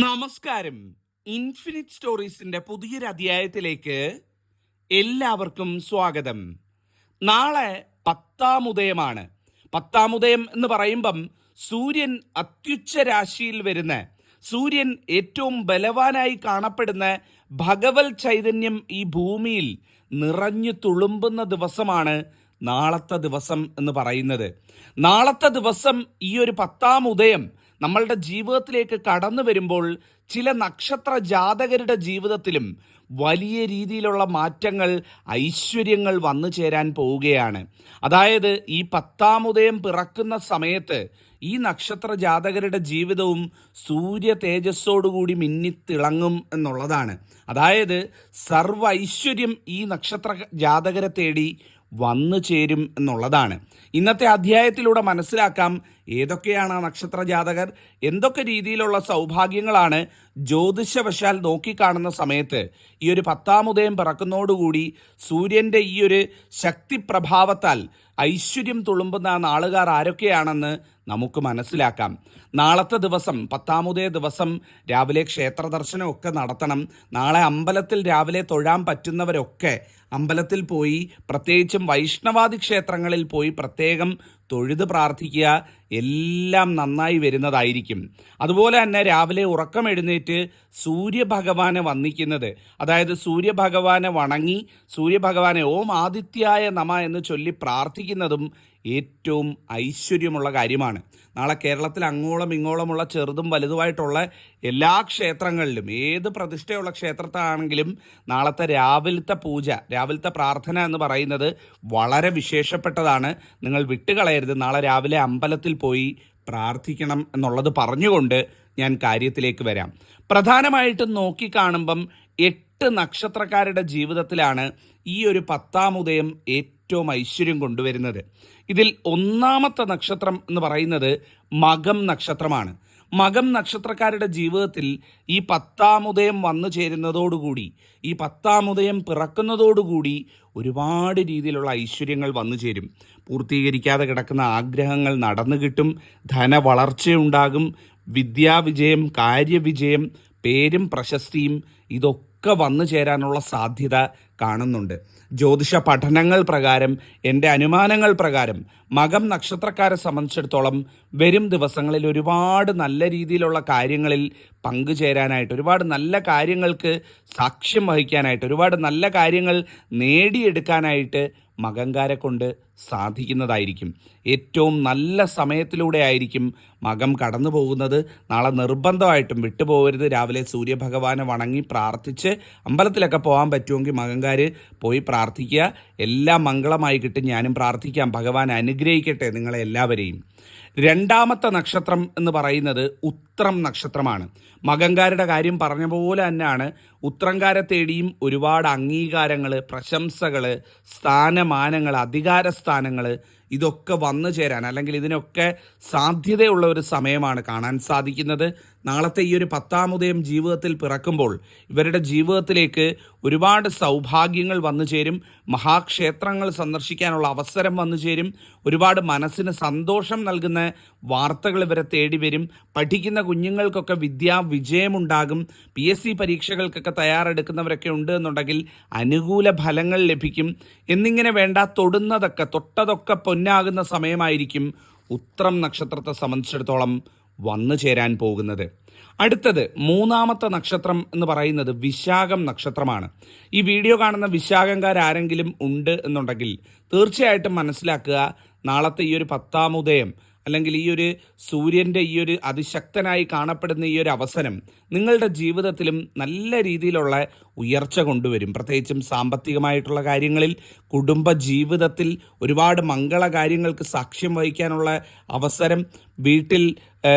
നമസ്കാരം. ഇൻഫിനിറ്റ് സ്റ്റോറീസിന്റെ പുതിയൊരു അധ്യായത്തിലേക്ക് എല്ലാവർക്കും സ്വാഗതം. നാളെ പത്താം ഉദയമാണ്. പത്താം ഉദയം എന്ന് പറയുമ്പം സൂര്യൻ അത്യുച്ച രാശിയിൽ വരുന്ന സൂര്യൻ ഏറ്റവും ബലവാനായി കാണപ്പെടുന്ന ഭഗവൽ ചൈതന്യം ഈ ഭൂമിയിൽ നിറഞ്ഞു തുളുമ്പുന്ന ദിവസമാണ് നാളത്തെ ദിവസം എന്ന് പറയുന്നത്. നാളത്തെ ദിവസം ഈ ഒരു പത്താം ഉദയം നമ്മളുടെ ജീവിതത്തിലേക്ക് കടന്നു വരുമ്പോൾ ചില നക്ഷത്ര ജാതകരുടെ ജീവിതത്തിലും വലിയ രീതിയിലുള്ള മാറ്റങ്ങൾ ഐശ്വര്യങ്ങൾ വന്നു ചേരാൻ പോവുകയാണ്. അതായത് ഈ പത്താം ഉദയം പിറക്കുന്ന സമയത്ത് ഈ നക്ഷത്ര ജാതകരുടെ ജീവിതവും സൂര്യ തേജസ്സോടുകൂടി മിന്നിത്തിളങ്ങും എന്നുള്ളതാണ്. അതായത് സർവ ഐശ്വര്യം ഈ നക്ഷത്ര ജാതകരെ തേടി വന്നു ചേരും എന്നുള്ളതാണ്. ഇന്നത്തെ അധ്യായത്തിലൂടെ മനസ്സിലാക്കാം ഏതൊക്കെയാണ് ആ നക്ഷത്ര ജാതകർ എന്തൊക്കെ രീതിയിലുള്ള സൗഭാഗ്യങ്ങളാണ് ജ്യോതിഷവശാൽ നോക്കിക്കാണുന്ന സമയത്ത് ഈ ഒരു പത്താം ഉദയം പിറക്കുന്നതോടുകൂടി സൂര്യന്റെ ഈ ഒരു ശക്തി പ്രഭാവത്താൽ ഐശ്വര്യം തുളുമ്പുന്ന നാളുകാർ ആരൊക്കെയാണെന്ന് നമുക്ക് മനസ്സിലാക്കാം. നാളത്തെ ദിവസം പത്താമതേ ദിവസം രാവിലെ ക്ഷേത്ര ദർശനമൊക്കെ നടത്തണം. നാളെ അമ്പലത്തിൽ രാവിലെ തൊഴാൻ പറ്റുന്നവരൊക്കെ അമ്പലത്തിൽ പോയി പ്രത്യേകിച്ചും വൈഷ്ണവാദി ക്ഷേത്രങ്ങളിൽ പോയി പ്രത്യേകം തൊഴുത് പ്രാർത്ഥിക്കുക എല്ലാം നന്നായി വരുന്നതായിരിക്കും. അതുപോലെ തന്നെ രാവിലെ ഉറക്കം എഴുന്നേറ്റ് സൂര്യഭഗവാനെ വന്ദിക്കുന്നത്. അതായത് സൂര്യഭഗവാനെ വണങ്ങി സൂര്യഭഗവാനെ ഓം ആദിത്യായ നമ എന്ന് ചൊല്ലി പ്രാർത്ഥിക്കുന്നതും ഏറ്റവും ഐശ്വര്യമുള്ള കാര്യമാണ്. നാളെ കേരളത്തിൽ അങ്ങോളം ഇങ്ങോളമുള്ള ചെറുതും വലുതുമായിട്ടുള്ള എല്ലാ ക്ഷേത്രങ്ങളിലും ഏത് പ്രതിഷ്ഠയുള്ള ക്ഷേത്രത്താണെങ്കിലും നാളത്തെ രാവിലത്തെ പൂജ രാവിലത്തെ പ്രാർത്ഥന എന്ന് പറയുന്നത് വളരെ വിശേഷപ്പെട്ടതാണ്. നിങ്ങൾ വിട്ടുകളയരുത്. നാളെ രാവിലെ അമ്പലത്തിൽ പോയി പ്രാർത്ഥിക്കണം എന്നുള്ളത് പറഞ്ഞുകൊണ്ട് ഞാൻ കാര്യത്തിലേക്ക് വരാം. പ്രധാനമായിട്ടും നോക്കിക്കാണുമ്പം എട്ട് നക്ഷത്രക്കാരുടെ ജീവിതത്തിലാണ് ഈ ഒരു പത്താം ഉദയം ഏറ്റവും ഐശ്വര്യം കൊണ്ടുവരുന്നത്. ഇതിൽ ഒന്നാമത്തെ നക്ഷത്രം എന്ന് പറയുന്നത് മകം നക്ഷത്രമാണ്. മകം നക്ഷത്രക്കാരുടെ ജീവിതത്തിൽ ഈ പത്താമുദയം വന്നു ചേരുന്നതോടുകൂടി ഈ പത്താമുദയം പിറക്കുന്നതോടുകൂടി ഒരുപാട് രീതിയിലുള്ള ഐശ്വര്യങ്ങൾ വന്നു ചേരും. പൂർത്തീകരിക്കാതെ കിടക്കുന്ന ആഗ്രഹങ്ങൾ നടന്നു കിട്ടും ധന ധനവളർച്ചയുണ്ടാകും വിദ്യാവിജയം കാര്യവിജയം പേരും പ്രശസ്തിയും ഇതൊക്കെ വന്നു ചേരാനുള്ള സാധ്യത കാണുന്നുണ്ട്. ജ്യോതിഷ പഠനങ്ങൾ പ്രകാരം എന്റെ അനുമാനങ്ങൾ പ്രകാരം മകം നക്ഷത്രക്കാരെ സംബന്ധിച്ചിടത്തോളം വരും ദിവസങ്ങളിൽ ഒരുപാട് നല്ല രീതിയിലുള്ള കാര്യങ്ങളിൽ പങ്കുചേരാനായിട്ട് ഒരുപാട് നല്ല കാര്യങ്ങൾക്ക് സാക്ഷ്യം വഹിക്കാനായിട്ട് ഒരുപാട് നല്ല കാര്യങ്ങൾ നേടിയെടുക്കാനായിട്ട് മകങ്കാരെ കൊണ്ട് സാധിക്കുന്നതായിരിക്കും. ഏറ്റവും നല്ല സമയത്തിലൂടെ ആയിരിക്കും മകം കടന്നു പോകുന്നത്. നാളെ നിർബന്ധമായിട്ടും വിട്ടുപോകരുത്. രാവിലെ സൂര്യഭഗവാനെ വണങ്ങി പ്രാർത്ഥിച്ച് അമ്പലത്തിലൊക്കെ പോകാൻ പറ്റുമെങ്കിൽ മകൻകാർ പോയി പ്രാർത്ഥിക്കുക. എല്ലാം മംഗളമായി കിട്ടും. ഞാനും പ്രാർത്ഥിക്കാം. ഭഗവാൻ അനുഗ്രഹിക്കട്ടെ നിങ്ങളെ എല്ലാവരെയും. രണ്ടാമത്തെ നക്ഷത്രം എന്ന് പറയുന്നത് ഉത്രം നക്ഷത്രമാണ്. മകങ്കാരുടെ കാര്യം പറഞ്ഞ പോലെ തന്നെയാണ്. ഉത്രങ്കാരെ തേടിയും ഒരുപാട് അംഗീകാരങ്ങൾ പ്രശംസകൾ സ്ഥാനമാനങ്ങൾ അധികാര സ്ഥാനങ്ങൾ ഇതൊക്കെ വന്നു ചേരാൻ അല്ലെങ്കിൽ ഇതിനൊക്കെ സാധ്യതയുള്ള ഒരു സമയമാണ് കാണാൻ സാധിക്കുന്നത്. നാളത്തെ ഈ ഒരു പത്താമുദയം ജീവിതത്തിൽ പിറക്കുമ്പോൾ ഇവരുടെ ജീവിതത്തിലേക്ക് ഒരുപാട് സൗഭാഗ്യങ്ങൾ വന്നു ചേരും. മഹാക്ഷേത്രങ്ങൾ സന്ദർശിക്കാനുള്ള അവസരം വന്നു ചേരും. ഒരുപാട് മനസ്സിന് സന്തോഷം നൽകുന്ന വാർത്തകൾ ഇവരെ തേടി വരും. പഠിക്കുന്ന കുഞ്ഞുങ്ങൾക്കൊക്കെ വിദ്യാ വിജയമുണ്ടാകും. പി എസ് സി പരീക്ഷകൾക്കൊക്കെ തയ്യാറെടുക്കുന്നവരൊക്കെ ഉണ്ട് എന്നുണ്ടെങ്കിൽ അനുകൂല ഫലങ്ങൾ ലഭിക്കും. എന്നിങ്ങനെ വേണ്ട തൊടുന്നതൊക്കെ തൊട്ടതൊക്കെ പൊന്നാകുന്ന സമയമായിരിക്കും ഉത്രം നക്ഷത്രത്തെ സംബന്ധിച്ചിടത്തോളം വന്നു ചേരാൻ പോകുന്നത്. അടുത്തത് മൂന്നാമത്തെ നക്ഷത്രം എന്ന് പറയുന്നത് വിശാഖം നക്ഷത്രമാണ്. ഈ വീഡിയോ കാണുന്ന വിശാഖംകാരാരെങ്കിലും ഉണ്ട് എന്നുണ്ടെങ്കിൽ തീർച്ചയായിട്ടും മനസ്സിലാക്കുക നാളത്തെ ഈ ഒരു പത്താമുദയം അല്ലെങ്കിൽ ഈ ഒരു സൂര്യന്റെ ഈ ഒരു അതിശക്തനായി കാണപ്പെടുന്ന ഈ ഒരു അവസരം നിങ്ങളുടെ ജീവിതത്തിലും നല്ല രീതിയിലുള്ള ഉയർച്ച കൊണ്ടുവരും. പ്രത്യേകിച്ചും സാമ്പത്തികമായിട്ടുള്ള കാര്യങ്ങളിൽ കുടുംബ ജീവിതത്തിൽ ഒരുപാട് മംഗള കാര്യങ്ങൾക്ക് സാക്ഷ്യം വഹിക്കാനുള്ള അവസരം വീട്ടിൽ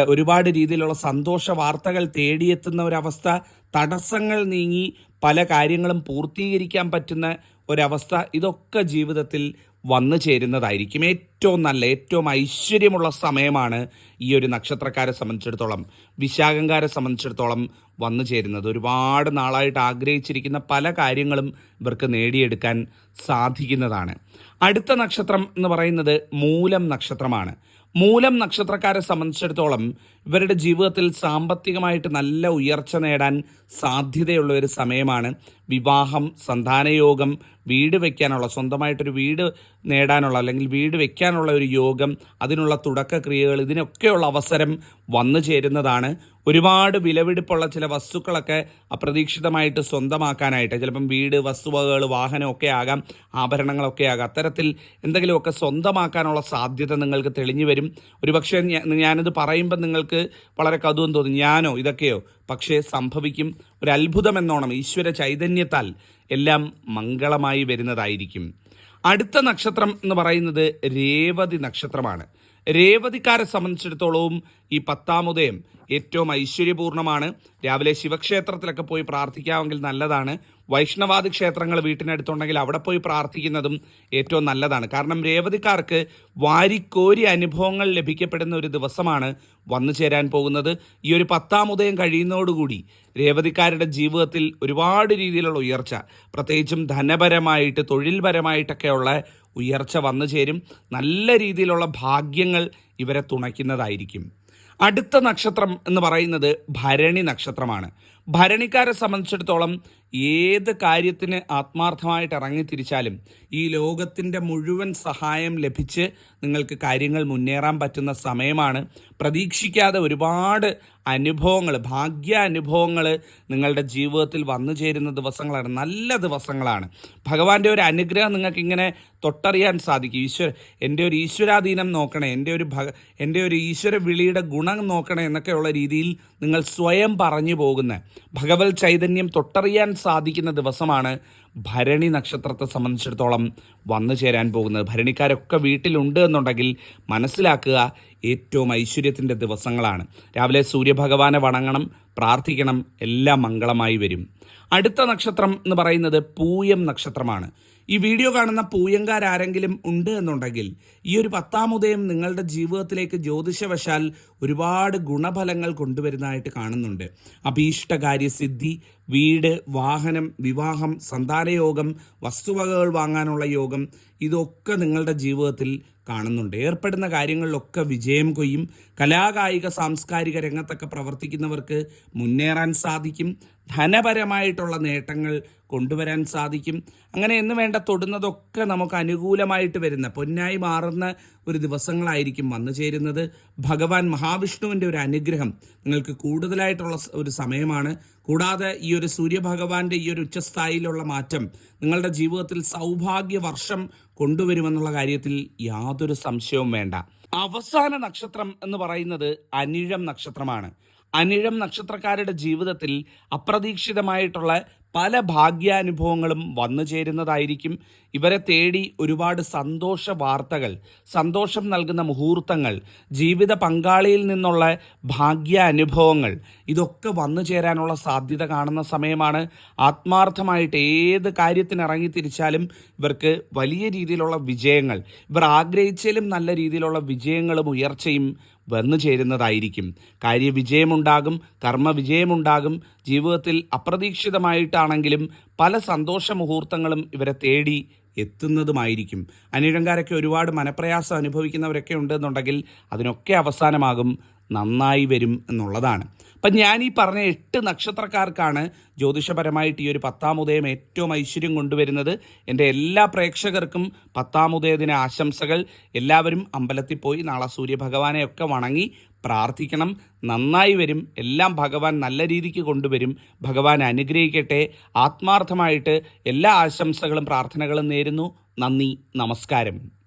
ഒരുപാട് രീതിയിലുള്ള സന്തോഷ വാർത്തകൾ തേടിയെത്തുന്ന ഒരവസ്ഥ തടസ്സങ്ങൾ നീങ്ങി പല കാര്യങ്ങളും പൂർത്തീകരിക്കാൻ പറ്റുന്ന ഒരവസ്ഥ ഇതൊക്കെ ജീവിതത്തിൽ വന്നു ചേരുന്നതായിരിക്കും. ഏറ്റവും നല്ല ഏറ്റവും ഐശ്വര്യമുള്ള സമയമാണ് ഈ ഒരു നക്ഷത്രക്കാരെ സംബന്ധിച്ചിടത്തോളം. വിശാഖങ്കാരെ സംബന്ധിച്ചിടത്തോളം വന്നു ചേരുന്നത്. ഒരുപാട് നാളായിട്ട് ആഗ്രഹിച്ചിരിക്കുന്ന പല കാര്യങ്ങളും ഇവർക്ക് നേടിയെടുക്കാൻ സാധിക്കുന്നതാണ്. അടുത്ത നക്ഷത്രം എന്ന് പറയുന്നത് മൂലം നക്ഷത്രമാണ്. മൂലം നക്ഷത്രക്കാരെ സംബന്ധിച്ചിടത്തോളം ഇവരുടെ ജീവിതത്തിൽ സാമ്പത്തികമായിട്ട് നല്ല ഉയർച്ച നേടാൻ സാധ്യതയുള്ള ഒരു സമയമാണ്. വിവാഹം സന്താനയോഗം വീട് വയ്ക്കാനുള്ള സ്വന്തമായിട്ടൊരു വീട് നേടാനുള്ള അല്ലെങ്കിൽ വീട് വെക്കാനുള്ള ഒരു യോഗം അതിനുള്ള തുടക്കക്രിയകൾ ഇതിനൊക്കെയുള്ള അവസരം വന്നു ചേരുന്നതാണ്. ഒരുപാട് വിലപിടിപ്പുള്ള ചില വസ്തുക്കളൊക്കെ അപ്രതീക്ഷിതമായിട്ട് സ്വന്തമാക്കാനായിട്ട് ചിലപ്പം വീട് വസ്തുവകകൾ വാഹനമൊക്കെ ആകാം ആഭരണങ്ങളൊക്കെ ആകാം അത്തരത്തിൽ എന്തെങ്കിലുമൊക്കെ സ്വന്തമാക്കാനുള്ള സാധ്യത നിങ്ങൾക്ക് തെളിഞ്ഞു വരും. ഒരുപക്ഷെ ഞാനിത് പറയുമ്പോൾ നിങ്ങൾക്ക് വളരെ കൗതുകം തോന്നും ഞാനോ ഇതൊക്കെയോ? പക്ഷേ സംഭവിക്കും ഒരു അത്ഭുതം എന്നോണം ഈശ്വര ചൈതന്യത്താൽ എല്ലാം മംഗളമായി വരുന്നതായിരിക്കും. അടുത്ത നക്ഷത്രം എന്ന് പറയുന്നത് രേവതി നക്ഷത്രമാണ്. രേവതിക്കാരെ സംബന്ധിച്ചിടത്തോളവും ഈ പത്താമുദയം ഏറ്റവും ഐശ്വര്യപൂർണമാണ് രാവിലെ ശിവക്ഷേത്രത്തിലൊക്കെ പോയി പ്രാർത്ഥിക്കാമെങ്കിൽ നല്ലതാണ്. വൈഷ്ണവാദി ക്ഷേത്രങ്ങൾ വീട്ടിനടുത്തുണ്ടെങ്കിൽ അവിടെ പോയി പ്രാർത്ഥിക്കുന്നതും ഏറ്റവും നല്ലതാണ്. കാരണം രേവതിക്കാർക്ക് വാരിക്കോരി അനുഭവങ്ങൾ ലഭിക്കപ്പെടുന്ന ഒരു ദിവസമാണ് വന്നു ചേരാൻ പോകുന്നത്. ഈ ഒരു പത്താം ഉദയം കഴിയുന്നതോടുകൂടി രേവതിക്കാരുടെ ജീവിതത്തിൽ ഒരുപാട് രീതിയിലുള്ള ഉയർച്ച പ്രത്യേകിച്ചും ധനപരമായിട്ട് തൊഴിൽപരമായിട്ടൊക്കെയുള്ള ഉയർച്ച വന്നു ചേരും. നല്ല രീതിയിലുള്ള ഭാഗ്യങ്ങൾ ഇവരെ തുണയ്ക്കുന്നതായിരിക്കും. അടുത്ത നക്ഷത്രം എന്ന് പറയുന്നത് ഭരണി നക്ഷത്രമാണ്. ഭരണിക്കാരെ സംബന്ധിച്ചിടത്തോളം ഏത് കാര്യത്തിന് ആത്മാർത്ഥമായിട്ട് ഇറങ്ങിത്തിരിച്ചാലും ഈ ലോകത്തിന്റെ മുഴുവൻ സഹായം ലഭിച്ച് നിങ്ങൾക്ക് കാര്യങ്ങൾ മുന്നേറാൻ പറ്റുന്ന സമയമാണ്. പ്രതീക്ഷിക്കാതെ ഒരുപാട് അനുഭവങ്ങൾ ഭാഗ്യ അനുഭവങ്ങൾ നിങ്ങളുടെ ജീവിതത്തിൽ വന്നു ചേരുന്ന ദിവസങ്ങളാണ്. നല്ല ദിവസങ്ങളാണ്. ഭഗവാന്റെ ഒരു അനുഗ്രഹം നിങ്ങൾക്ക് ഇങ്ങനെ തൊട്ടറിയാൻ സാധിക്കും. ഈശ്വര എന്റെ ഒരു ഈശ്വരാധീനം നോക്കണേ എന്റെ ഒരു ഭഗ എന്റെ ഒരു ഈശ്വര വിളിയുടെ ഗുണം നോക്കണേ എന്നൊക്കെയുള്ള രീതിയിൽ നിങ്ങൾ സ്വയം പറഞ്ഞു പോകുന്ന ഭഗവത് ചൈതന്യം തൊട്ടറിയാൻ സാധിക്കുന്ന ദിവസമാണ് ഭരണി നക്ഷത്രത്തെ സംബന്ധിച്ചിടത്തോളം വന്നു ചേരാൻ പോകുന്നത്. ഭരണിക്കാരൊക്കെ വീട്ടിലുണ്ട് എന്നുണ്ടെങ്കിൽ മനസ്സിലാക്കുക ഏറ്റവും ഐശ്വര്യത്തിന്റെ ദിവസങ്ങളാണ്. രാവിലെ സൂര്യഭഗവാനെ വണങ്ങണം പ്രാർത്ഥിക്കണം എല്ലാം മംഗളമായി വരും. അടുത്ത നക്ഷത്രം എന്ന് പറയുന്നത് പൂയം നക്ഷത്രമാണ്. ഈ വീഡിയോ കാണുന്ന പൂയങ്കാരാരെങ്കിലും ഉണ്ട് എന്നുണ്ടെങ്കിൽ ഈ ഒരു പത്താം ഉദയം നിങ്ങളുടെ ജീവിതത്തിലേക്ക് ജ്യോതിഷവശാൽ ഒരുപാട് ഗുണഫലങ്ങൾ കൊണ്ടുവരുന്നതായിട്ട് കാണുന്നുണ്ട്. അഭീഷ്ടകാര്യസിദ്ധി വീട് വാഹനം വിവാഹം സന്താനയോഗം വസ്തുവകകൾ വാങ്ങാനുള്ള യോഗം ഇതൊക്കെ നിങ്ങളുടെ ജീവിതത്തിൽ കാണുന്നുണ്ട്. ഏർപ്പെടുന്ന കാര്യങ്ങളിലൊക്കെ വിജയം കൊയ്യും. കലാകായിക സാംസ്കാരിക രംഗത്തൊക്കെ പ്രവർത്തിക്കുന്നവർക്ക് മുന്നേറാൻ സാധിക്കും. ധനപരമായിട്ടുള്ള നേട്ടങ്ങൾ കൊണ്ടുവരാൻ സാധിക്കും. അങ്ങനെ എന്ന് വേണ്ട തൊടുന്നതൊക്കെ നമുക്ക് അനുകൂലമായിട്ട് വരുന്ന പൊന്നായി മാറുന്ന ഒരു ദിവസങ്ങളായിരിക്കും വന്നു ചേരുന്നത്. ഭഗവാൻ മഹാവിഷ്ണുവിന്റെ ഒരു അനുഗ്രഹം നിങ്ങൾക്ക് കൂടുതലായിട്ടുള്ള ഒരു സമയമാണ്. കൂടാതെ ഈ ഒരു സൂര്യഭഗവാന്റെ ഈ ഒരു ഉച്ചസ്ഥായിലുള്ള മാറ്റം നിങ്ങളുടെ ജീവിതത്തിൽ സൗഭാഗ്യ വർഷം കൊണ്ടുവരുമെന്നുള്ള കാര്യത്തിൽ യാതൊരു സംശയവും വേണ്ട. അവസാന നക്ഷത്രം എന്ന് പറയുന്നത് അനിഴം നക്ഷത്രമാണ്. അനിഴം നക്ഷത്രക്കാരുടെ ജീവിതത്തിൽ അപ്രതീക്ഷിതമായിട്ടുള്ള പല ഭാഗ്യാനുഭവങ്ങളും വന്നു ചേരുന്നതായിരിക്കും. ഇവരെ തേടി ഒരുപാട് സന്തോഷ വാർത്തകൾ സന്തോഷം നൽകുന്ന മുഹൂർത്തങ്ങൾ ജീവിത പങ്കാളിയിൽ നിന്നുള്ള ഭാഗ്യാനുഭവങ്ങൾ. ഇതൊക്കെ വന്നു ചേരാനുള്ള സാധ്യത കാണുന്ന സമയമാണ്. ആത്മാർത്ഥമായിട്ട് ഏത് കാര്യത്തിന് ഇറങ്ങി തിരിച്ചാലും ഇവർക്ക് വലിയ രീതിയിലുള്ള വിജയങ്ങൾ ഇവർ ആഗ്രഹിച്ചാലും നല്ല രീതിയിലുള്ള വിജയങ്ങളും ഉയർച്ചയും വന്നു ചേരുന്നതായിരിക്കും. കാര്യവിജയമുണ്ടാകും കർമ്മവിജയമുണ്ടാകും ജീവിതത്തിൽ അപ്രതീക്ഷിതമായിട്ടാണെങ്കിലും പല സന്തോഷ മുഹൂർത്തങ്ങളും ഇവരെ തേടി എത്തുന്നതുമായിരിക്കും. അനിഴങ്കാരൊക്കെ ഒരുപാട് മനപ്രയാസം അനുഭവിക്കുന്നവരൊക്കെ ഉണ്ടെന്നുണ്ടെങ്കിൽ അതിനൊക്കെ അവസാനമാകും നന്നായി വരും എന്നുള്ളതാണ്. അപ്പം ഞാൻ ഈ പറഞ്ഞ എട്ട് നക്ഷത്രക്കാർക്കാണ് ജ്യോതിഷപരമായിട്ട് ഈ ഒരു പത്താം ഉദയം ഏറ്റവും ഐശ്വര്യം കൊണ്ടുവരുന്നത്. എന്റെ എല്ലാ പ്രേക്ഷകർക്കും പത്താം ഉദയദിന ആശംസകൾ. എല്ലാവരും അമ്പലത്തിൽ പോയി നാളെ സൂര്യഭഗവാനെയൊക്കെ വണങ്ങി പ്രാർത്ഥിക്കണം. നന്നായി വരും. എല്ലാം ഭഗവാൻ നല്ല രീതിക്ക് കൊണ്ടുവരും. ഭഗവാൻ അനുഗ്രഹിക്കട്ടെ. ആത്മാർത്ഥമായിട്ട് എല്ലാ ആശംസകളും പ്രാർത്ഥനകളും നേരുന്നു. നന്ദി. നമസ്കാരം.